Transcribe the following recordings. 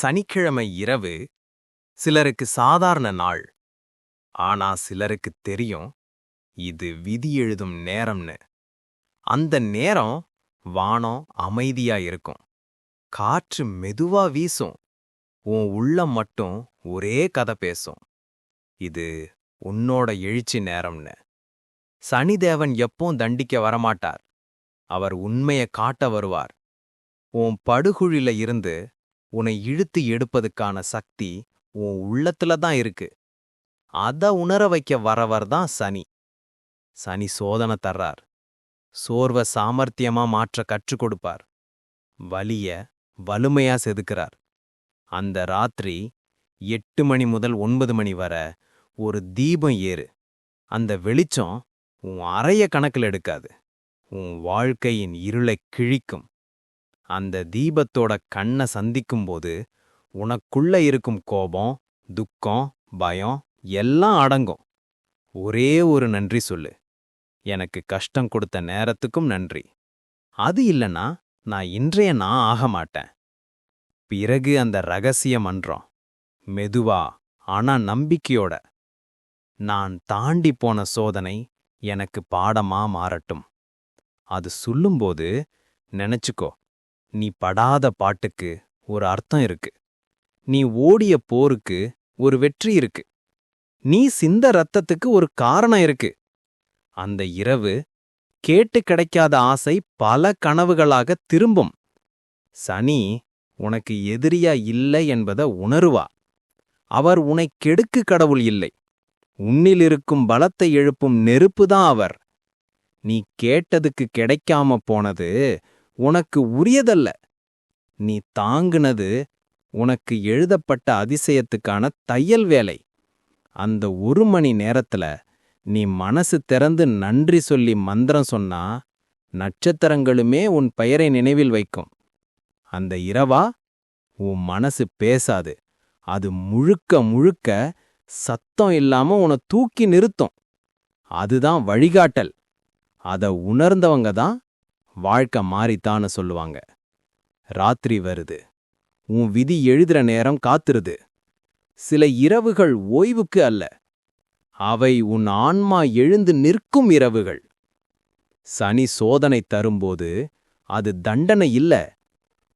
சனிக்கிழமை இரவு சிலருக்கு சாதாரண நாள். ஆனா சிலருக்கு தெரியும் இது விதி எழுதும் நேரம்னு. அந்த நேரம் வானம் அமைதியா இருக்கும். காற்று மெதுவா வீசும். உன் உள்ளம் மட்டும் ஒரே கதை பேசும். இது உன்னோட எழுச்சி நேரம்னு. சனிதேவன் எப்பவும் தண்டிக்க வரமாட்டார். அவர் உண்மையை காட்ட வருவார். உன் படுகுழில இருந்து உன்னை இழுத்து எடுப்பதுக்கான சக்தி உன் உள்ளத்துல தான் இருக்கு. அத உணர வைக்க வரவர் தான் சனி. சனி சோதனை தர்றார். சோர்வ சாமர்த்தியமா மாற்ற கற்றுக் கொடுப்பார். வலிய வலுமையா செதுக்கிறார். அந்த ராத்திரி எட்டு மணி முதல் ஒன்பது மணி வர ஒரு தீபம் ஏறு. அந்த வெளிச்சம் உன் அறைய கணக்கில் எடுக்காது. உன் வாழ்க்கையின் இருளை கிழிக்கும். அந்த தீபத்தோட கண்ணை சந்திக்கும்போது உனக்குள்ள இருக்கும் கோபம் துக்கம் பயம் எல்லாம் அடங்கும். ஒரே ஒரு நன்றி சொல்லு. எனக்கு கஷ்டம் கொடுத்த நேரத்துக்கும் நன்றி. அது இல்லனா நான் இன்றைய நான் ஆக மாட்டேன். பிறகு அந்த ரகசிய மன்றம். மெதுவா ஆனா நம்பிக்கையோட. நான் தாண்டி போன சோதனை எனக்கு பாடமா மாறட்டும். அது சொல்லும்போது நினைச்சுக்கோ. நீ படாத பாட்டுக்கு ஒரு அர்த்தம் இருக்கு. நீ ஓடிய போருக்கு ஒரு வெற்றி இருக்கு. நீ சிந்த ரத்தத்துக்கு ஒரு காரணம் இருக்கு. அந்த இரவு கேட்டு கிடைக்காத ஆசை பல கனவுகளாக திரும்பும். சனி உனக்கு எதிரியா இல்லை என்பத உணருவா. அவர் உனை கெடுக்கு கடவுள் இல்லை. உன்னிலிருக்கும் பலத்தை எழுப்பும் நெருப்புதான் அவர். நீ கேட்டதுக்கு கிடைக்காம போனது உனக்கு உரியதல்ல. நீ தாங்குனது உனக்கு எழுதப்பட்ட அதிசயத்துக்கான தையல் வேலை. அந்த ஒரு மணி நேரத்துல நீ மனசு திறந்து நன்றி சொல்லி மந்திரம் சொன்னா நட்சத்திரங்களுமே உன் பெயரை நினைவில் வைக்கும். அந்த இரவா? உன் மனசு பேசாது. அது முழுக்க முழுக்க சத்தம் இல்லாம உன தூக்கி நிறுத்தும். அதுதான் வழிகாட்டல். அத உணர்ந்தவங்க தான் வாழ்க்கை மாறித்தான்னு சொல்லுவாங்க. ராத்திரி வருது. உன் விதி எழுதுற நேரம் காத்துருது. சில இரவுகள் ஓய்வுக்கு அல்ல. அவை உன் ஆன்மா எழுந்து நிற்கும் இரவுகள். சனி சோதனை தரும்போது அது தண்டனை இல்ல.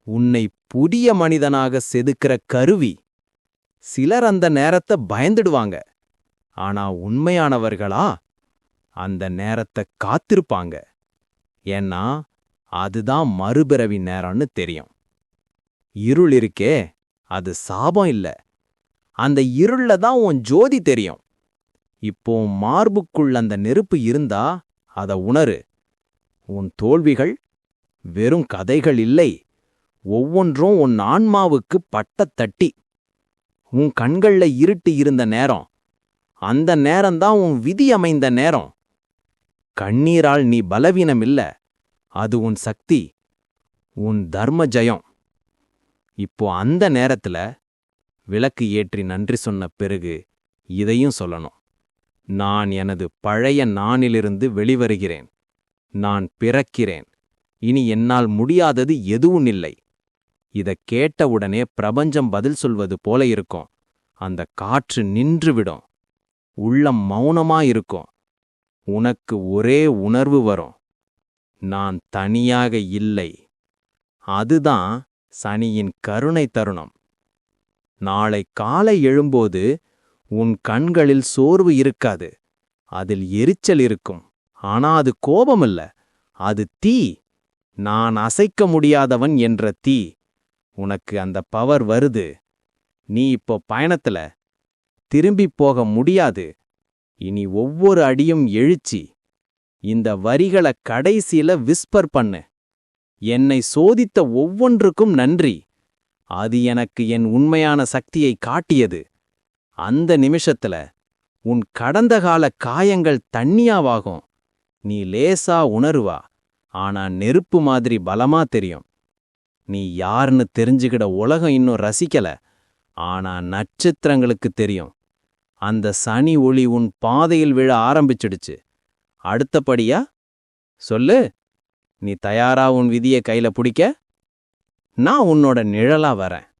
உன்னை புதிய மனிதனாக செதுக்கிற கருவி. சிலர் அந்த நேரத்தை பயந்துடுவாங்க. ஆனா உண்மையானவர்களா? அந்த நேரத்தை காத்திருப்பாங்க. ஏன்னா அதுதான் மறுபிறவி நேரம்னு தெரியும். இருள் இருக்கே அது சாபம் இல்ல. அந்த இருள்ல தான் உன் ஜோதி தெரியும். இப்போ மார்புக்குள் அந்த நெருப்பு இருந்தா அத உணரு. உன் தோல்விகள் வெறும் கதைகள் இல்லை. ஒவ்வொன்றும் உன் ஆன்மாவுக்கு பட்டத்தட்டி தட்டி. உன் கண்கள்ல இருட்டு இருந்த நேரம். அந்த நேரம்தான் உன் விதி அமைந்த நேரம். கண்ணீரால் நீ பலவீனம் இல்ல அது உன் சக்தி உன் தர்ம ஜயம் இப்போ அந்த நேரத்துல விளக்கு ஏற்றி நன்றி சொன்ன பிறகு இதையும் சொல்லணும். நான் எனது பழைய நானிலிருந்து வெளிவருகிறேன். நான் பிறக்கிறேன். இனி என்னால் முடியாதது எதுவும் இல்லை. இதை கேட்டவுடனே பிரபஞ்சம் பதில் சொல்வது போல இருக்கும். அந்த காற்று நின்றுவிடும். உள்ளம் மௌனமா இருக்கும் உனக்கு ஒரே உணர்வு வரும். நான் தனியாக இல்லை. அதுதான் சனியின் கருணை தருணம். நாளை காலை எழும்போது உன் கண்களில் சோர்வு இருக்காது. அதில் எரிச்சல் இருக்கும். ஆனா அது கோபமல்ல. அது தீ. நான் அசைக்க முடியாதவன் என்ற தீ. உனக்கு அந்த பவர் வருது. நீ இப்போ பயணத்துல. திரும்பி போக முடியாது. இனி ஒவ்வொரு அடியும் எழுச்சி. இந்த வரிகளை கடைசியில விஸ்பர் பண்ணு. என்னை சோதித்த ஒவ்வொன்றுக்கும் நன்றி. அது எனக்கு என் உண்மையான சக்தியை காட்டியது. அந்த நிமிஷத்துல உன் கடந்த கால காயங்கள் தண்ணியாவாகும். நீ லேசா உணருவா. ஆனா நெருப்பு மாதிரி பலமா தெரியும். நீ யாருன்னு தெரிஞ்சுக்கிட உலகம் இன்னும் ரசிக்கல. ஆனா நட்சத்திரங்களுக்கு தெரியும். அந்த சனி ஒளி உன் பாதையில் விழ ஆரம்பிச்சிடுச்சு. அடுத்தபடியா சொல்லு நீ தயாரா உன் விதியை கையில பிடிக்க? நான் உன்னோட நிழலா வரேன்.